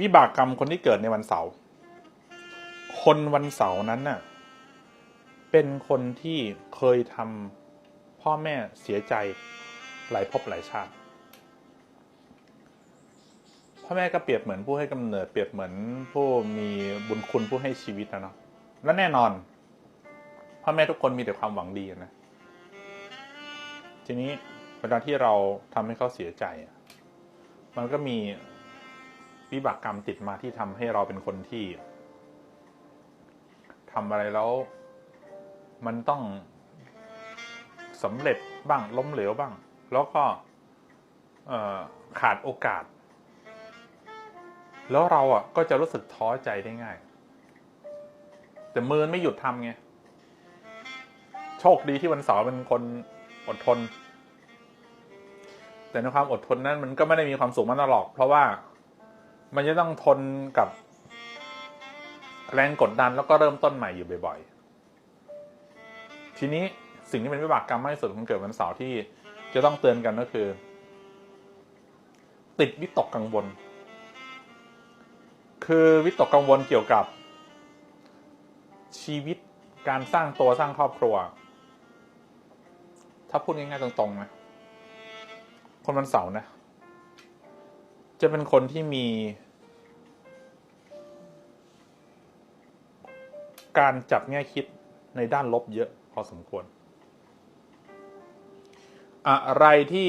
วิบากกรรมคนที่เกิดในวันเสาร์คนวันเสาร์นั้นน่ะ เป็นคนที่เคยทำพ่อแม่เสียใจหลายภพหลายชาติ พ่อแม่ก็เปรียบเหมือนผู้ให้กำเนิดเปรียบเหมือนผู้มีบุญคุณผู้ให้ชีวิตนะเนาะและแน่นอน พ่อแม่ทุกคนมีแต่ความหวังดีนะ ทีนี้เวลาที่เราทำให้เขาเสียใจ มันก็มี วิบากกรรมติดมาที่ทำให้เราเป็นคนที่ทำอะไรแล้ว มันต้องสำเร็จบ้างล้มเหลวบ้าง แล้วก็ขาดโอกาส แล้วเราอะก็จะรู้สึกท้อใจได้ง่าย แต่มือไม่หยุดทำไงโชคดีที่วันเสาร์เป็นคนอดทน แต่ในความอดทนนั้นมันก็ไม่ได้มีความสุขมันตลอดเพราะว่า มันจะต้องทนกับแรงกดดันแล้วก็เริ่มต้นใหม่อยู่บ่อยๆ ทีนี้สิ่งที่เป็นวิบากกรรมมากที่สุดของเกิดวันเสาร์ที่จะต้องเตือนกันก็คือ ติดวิตกกังวล คือวิตกกังวลเกี่ยวกับ ชีวิตการสร้างตัวสร้างครอบครัว ถ้าพูดง่ายๆตรงๆนะคนวันเสาร์นะ จะเป็นคนที่มี การจับแง่คิดในด้านลบเยอะพอสมควร อะไรที่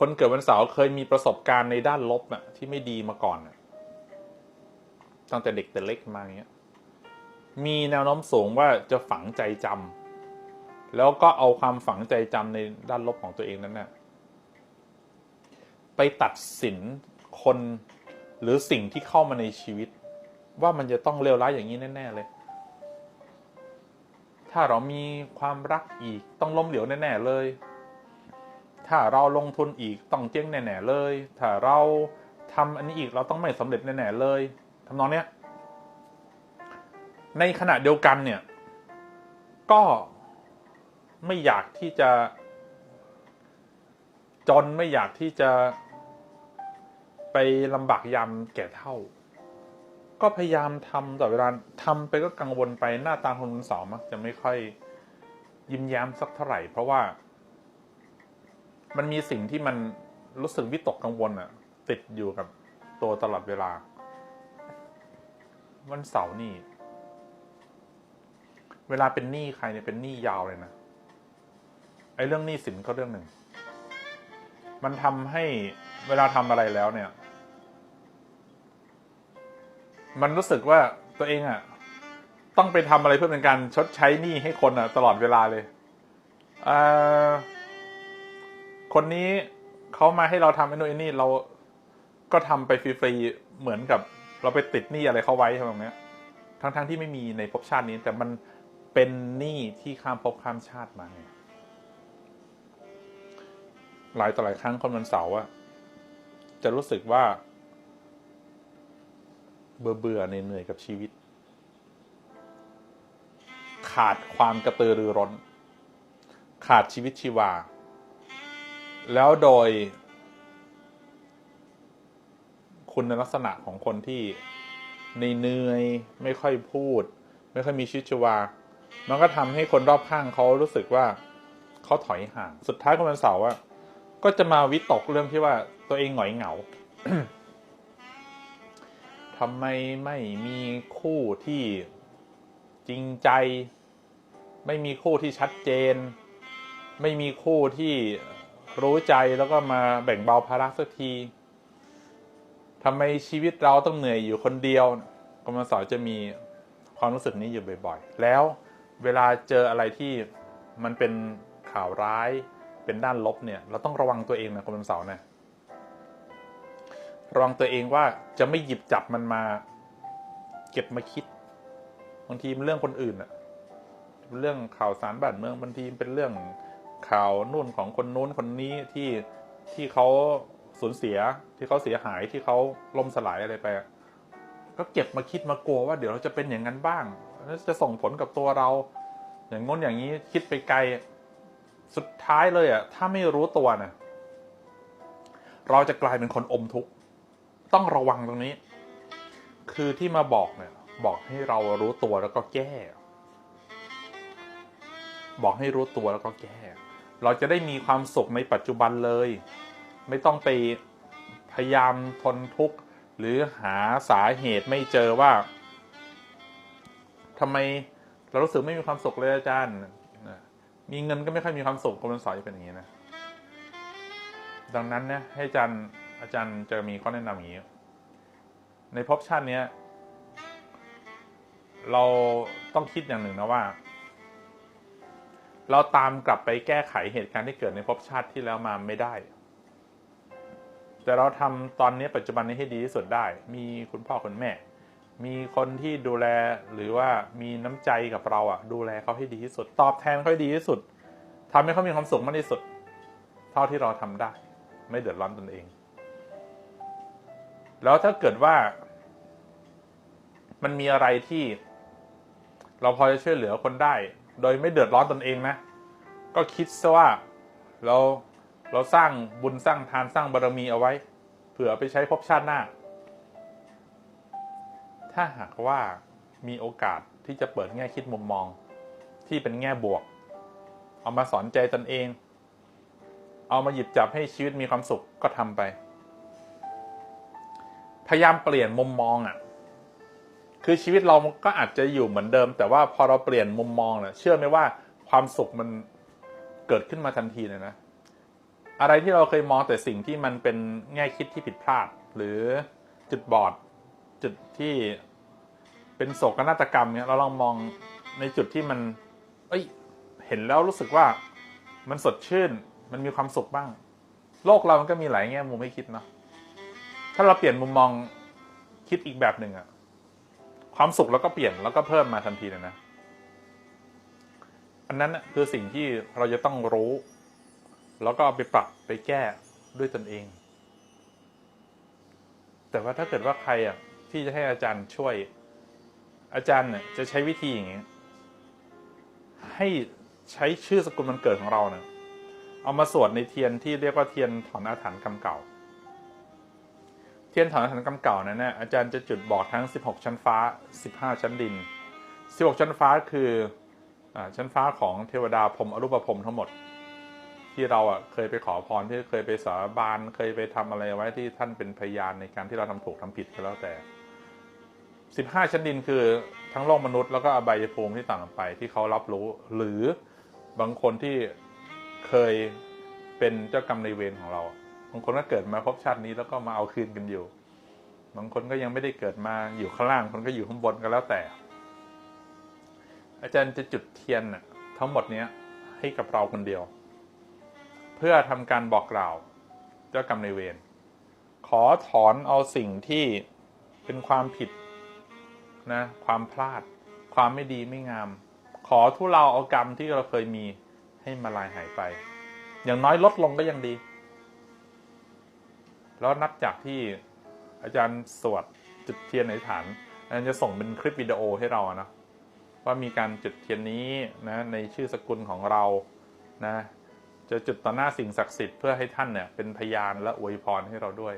คนเกิดวันเสาร์เคยมีประสบการณ์ในด้านลบอะที่ไม่ดีมาก่อนอะตั้งแต่เด็กแต่เล็กมาเงี้ย มีแนวโน้มสูงว่าจะฝังใจจำแล้วก็เอาความฝังใจจำในด้านลบของตัวเองนั้นน่ะไปตัดสินคนหรือสิ่งที่เข้ามาในชีวิต ว่ามันจะต้องเลวร้ายอย่างนี้แน่ ๆ เลย ถ้าเรามีความรักอีกต้องล้มเหลวแน่ๆเลย ถ้าเราลงทุนอีกต้องเจ๊งแน่ๆเลย ถ้าเราทำอันนี้อีกเราต้องไม่สำเร็จแน่ๆเลยทำนองเนี้ย ในขณะเดียวกันเนี่ย ก็ไม่อยากที่จะ จนไม่อยากที่จะไปลำบากยามแก่เท่า ก็พยายามทำแต่เวลาทำไปก็กังวลไปหน้าตาคนวันเสาร์มักจะไม่ค่อยยิ้มแย้มสักเท่าไหร่ เพราะว่า มันมีสิ่งที่มันรู้สึกวิตกกังวลอะติดอยู่กับตัวตลอดเวลา วันเสาร์นี่ เวลาเป็นหนี้ใครเนี่ยเป็นหนี้ยาวเลยนะไอ้เรื่องหนี้สินก็เรื่องหนึ่ง มันทำให้เวลาทำอะไรแล้วเนี่ย มันรู้สึกว่าตัวเองอะ่ะ ต้องไปทำอะไรเพื่อเป็นการชดใช้หนี้ให้คนอะ่ะ ตลอดเวลาเลยเอ่อคนนี้เขามาให้เราทำไอ้นู่นไอ้นี่เราก็ทำไปฟรีๆเหมือนกับ เราไปติดหนี้อะไรเขาไว้ทำแบบเนี้ยทั้งๆที่ไม่มีในภพชาตินี้ แต่มันเป็นหนี้ที่ข้ามภพข้ามชาติมาไงหลายต่อหลายครั้งคนวันเสาร์อะจะรู้สึกว่า เบื่อเบื่อเหนื่อยๆกับชีวิต ขาดความกระตือรือร้น ขาดชีวิตชีวา แล้วโดย คุณลักษณะของคนที่เหนื่อยไม่ค่อยพูด ไม่ค่อยมีชีวิตชีวา มันก็ทำให้คนรอบข้างเขารู้สึกว่าเขาถอยห่าง สุดท้ายคนวันเสาร์อะก็จะมาวิตกเรื่องที่ว่าตัวเองหงอยเหงา ทำไมไม่มีคู่ที่จริงใจ ไม่มีคู่ที่ชัดเจน ไม่มีคู่ที่รู้ใจแล้วก็มาแบ่งเบาภาระสักทีทำไมชีวิตเราต้องเหนื่อยอยู่คนเดียวกรมสอนจะมีความรู้สึกนี้อยู่บ่อยๆ แล้วเวลาเจออะไรที่มันเป็นข่าวร้ายเป็นด้านลบเนี่ย เราต้องระวังตัวเองนะคุณวันเสาร์นะ ระวังตัวเองว่าจะไม่หยิบจับมันมา เก็บมาคิดบางทีมันเรื่องคนอื่นอะเรื่องข่าวสารบ้านเมืองบางทีเป็นเรื่องข่าวนู่นของคนนู้นคนนี้ที่ที่เขาสูญเสียที่เขาเสียหายที่เขาล่มสลายอะไรไป ก็เก็บมาคิดมากลัวว่าเดี๋ยวเราจะเป็นอย่างนั้นบ้างแล้วจะส่งผลกับตัวเรา อย่างง้นอย่างนี้คิดไปไกลสุดท้ายเลยอะถ้าไม่รู้ตัวนะเราจะกลายเป็นคนอมทุกข์ ต้องระวังตรงนี้ คือที่มาบอกเนี่ยบอกให้เรารู้ตัวแล้วก็แก้ บอกให้รู้ตัวแล้วก็แก้ เราจะได้มีความสุขในปัจจุบันเลย ไม่ต้องไปพยายามทนทุกข์หรือหาสาเหตุไม่เจอว่าทำไมเรารู้สึกไม่มีความสุขเลยอาจารย์ มีเงินก็ไม่ค่อยมีความสุขคนมันสอนจะเป็นอย่างนี้นะ ดังนั้นนี่ยให้อาจารย์ อาจารย์จะมีข้อแนะนำอย่างนี้ ในภพชาตินี้เราต้องคิดอย่างหนึ่งนะว่า เราตามกลับไปแก้ไขเหตุการณ์ที่เกิดในภพชาติที่แล้วมาไม่ได้ แต่เราทำตอนนี้ปัจจุบันนี้ให้ดีที่สุดได้ มีคุณพ่อคุณแม่ มีคนที่ดูแลหรือว่ามีน้ำใจกับเราอะ ดูแลเขาให้ดีที่สุด ตอบแทนเขาให้ดีที่สุดทำให้เขามีความสุขมากที่สุด เท่าที่เราทำได้ ไม่เดือดร้อนตนเอง แล้วถ้าเกิดว่า มันมีอะไรที่ เราพอจะช่วยเหลือคนได้ โดยไม่เดือดร้อนตนเองนะ ก็คิดซะว่าเราเราสร้างบุญสร้างทานสร้างบารมีเอาไว้ เผื่อไปใช้ภพชาติหน้า ถ้าหากว่ามีโอกาสที่จะเปิดแง่คิดมุมมอง ที่เป็นแง่บวก เอามาสอนใจตนเอง เอามาหยิบจับให้ชีวิตมีความสุขก็ทำไป พยายามเปลี่ยนมุมมองอะ่ะ คือชีวิตเราก็อาจจะอยู่เหมือนเดิม แต่ว่าพอเราเปลี่ยนมุมมองเนี่ยเชื่อไหมว่าความสุขมันเกิดขึ้นมาทันทีเลยนะ อะไรที่เราเคยมองแต่สิ่งที่มันเป็นแง่คิดที่ผิดพลาด หรือจุดบอด จุดที่เป็นโศกนาฏกรรมเนี่ยเราลองมองในจุดที่มัน เอ้ย เห็นแล้วรู้สึกว่ามันสดชื่น มันมีความสุขบ้าง โลกเรามันก็มีหลายแง่มุมให้คิดเนาะ ถ้าเราเปลี่ยนมุมมองคิดอีกแบบหนึ่งอะความสุขเราก็เปลี่ยนแล้วก็เพิ่มมาทันทีเลยนะ อันนั้นน่ะคือสิ่งที่เราจะต้องรู้ แล้วก็เอาไปปรับไปแก้ด้วยตนเอง แต่ว่าถ้าเกิดว่าใครอะที่จะให้อาจารย์ช่วย อาจารย์เนี่ยจะใช้วิธีอย่างนี้ ให้ใช้ชื่อสกุลมันเกิดของเราเนี่ยเอามาสวดในเทียนที่เรียกว่าเทียนถอนอาถรรพ์กรรมเก่า เทียนถอนอาถรรพ์กรรมเก่านั้นนะอาจารย์จะจุดบอกทั้ง 16 ชั้นฟ้า 15 ชั้นดิน 16 ชั้นฟ้าคืออชั้นฟ้าของเทวดาพรมอรูปพรมทั้งหมด ที่เราอะเคยไปขอพรที่เคยไปสาบานเคยไปทำอะไรไว้ที่ท่านเป็นพยานในการที่เราทำถูกทำผิดก็แล้วแต่ 15 ชั้นดินคือทั้งโลกมนุษย์แล้วก็อบายภูมิที่ต่างไปที่เขารับรู้ หรือบางคนที่เคยเป็นเจ้ากรรมในเวรของเรา บางคนก็เกิดมาพบชาตินี้แล้วก็มาเอาคืนกันอยู่บางคนก็ยังไม่ได้เกิดมาอยู่ข้างล่างคนก็อยู่ข้างบนก็แล้วแต่ อาจารย์จะจุดเทียนทั้งหมดเนี้ยให้กับเราคนเดียว เพื่อทำการบอกกล่าวเจ้ากรรมในเวรขอถอนเอาสิ่งที่เป็นความผิดนะความพลาด ความไม่ดีไม่งาม ขอทุเลาเอากรรมที่เราเคยมีให้มาลายหายไป อย่างน้อยลดลงก็ยังดี แล้วนับจากที่อาจารย์สวดจุดเทียนในฐานอาจารย์จะส่งเป็นคลิปวิดีโอให้เรานะว่ามีการจุดเทียนนี้นะในชื่อสกุลของเรานะจะจุดต่อหน้าสิ่งศักดิ์สิทธิ์เพื่อให้ท่านเนี่ยเป็นพยานและอวยพรให้เราด้วย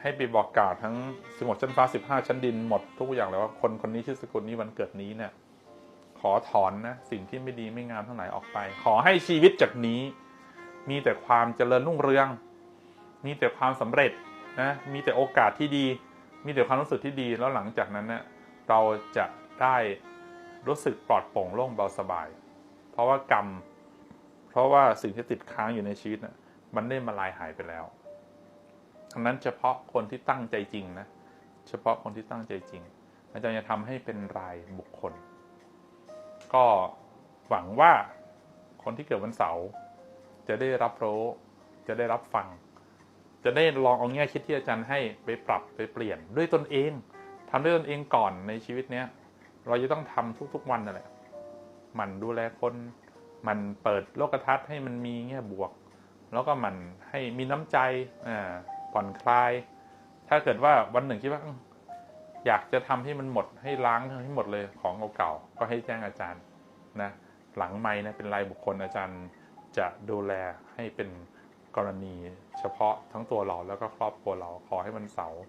ให้ไปบอกกล่าวทั้งสิบหกชั้นฟ้าสิบห้าชั้นดินหมดทุกอย่างเลยว่าคนคนนี้ชื่อสกุลนี้วันเกิดนี้เนี่ยขอถอนนะสิ่งที่ไม่ดีไม่งามทั้งหลายออกไป ขอให้ชีวิตจากนี้ มีแต่ความเจริญรุ่งเรือง มีแต่ความสำเร็จนะมีแต่โอกาสที่ดี มีแต่ความรู้สึกที่ดีแล้วหลังจากนั้นเนะี่ยเราจะได้รู้สึกปลอดโปร่งโล่งเบาสบาย เพราะว่ากรรม เพราะว่าสิ่งที่ติดค้างอยู่ในชีวิตนะ่ะมันได้มาลายหายไปแล้วดังนั้นเฉพาะคนที่ตั้งใจจริงนะเฉพาะคนที่ตั้งใจจริง อาจารย์จะทำให้เป็นรายบุคคล ก็หวังว่าคนที่เกิดวันเสาร์จะได้รับรู้จะได้รับฟัง จะได้ลองเอาแง่คิดที่อาจารย์ให้ไปปรับไปเปลี่ยนด้วยตนเองทำด้วยตนเองก่อนในชีวิตเนี้ยเราจะต้องทำทุกๆวันนั่นแหละมันดูแลคนมันเปิดโลกทัศน์ให้มันมีแง่บวก แล้วก็มันให้มีน้ำใจอ่าผ่อนคลาย ถ้าเกิดว่าวันหนึ่งคิดว่าอยากจะทำให้มันหมดให้ล้างให้หมดเลยของเก่าๆก็ให้แจ้งอาจารย์นะหลังไม้นะเป็นรายบุคคลอาจารย์จะดูแลให้เป็น กรณีเฉพาะทั้งตัวเราแล้วก็ครอบครัวเราขอให้มันเสาร์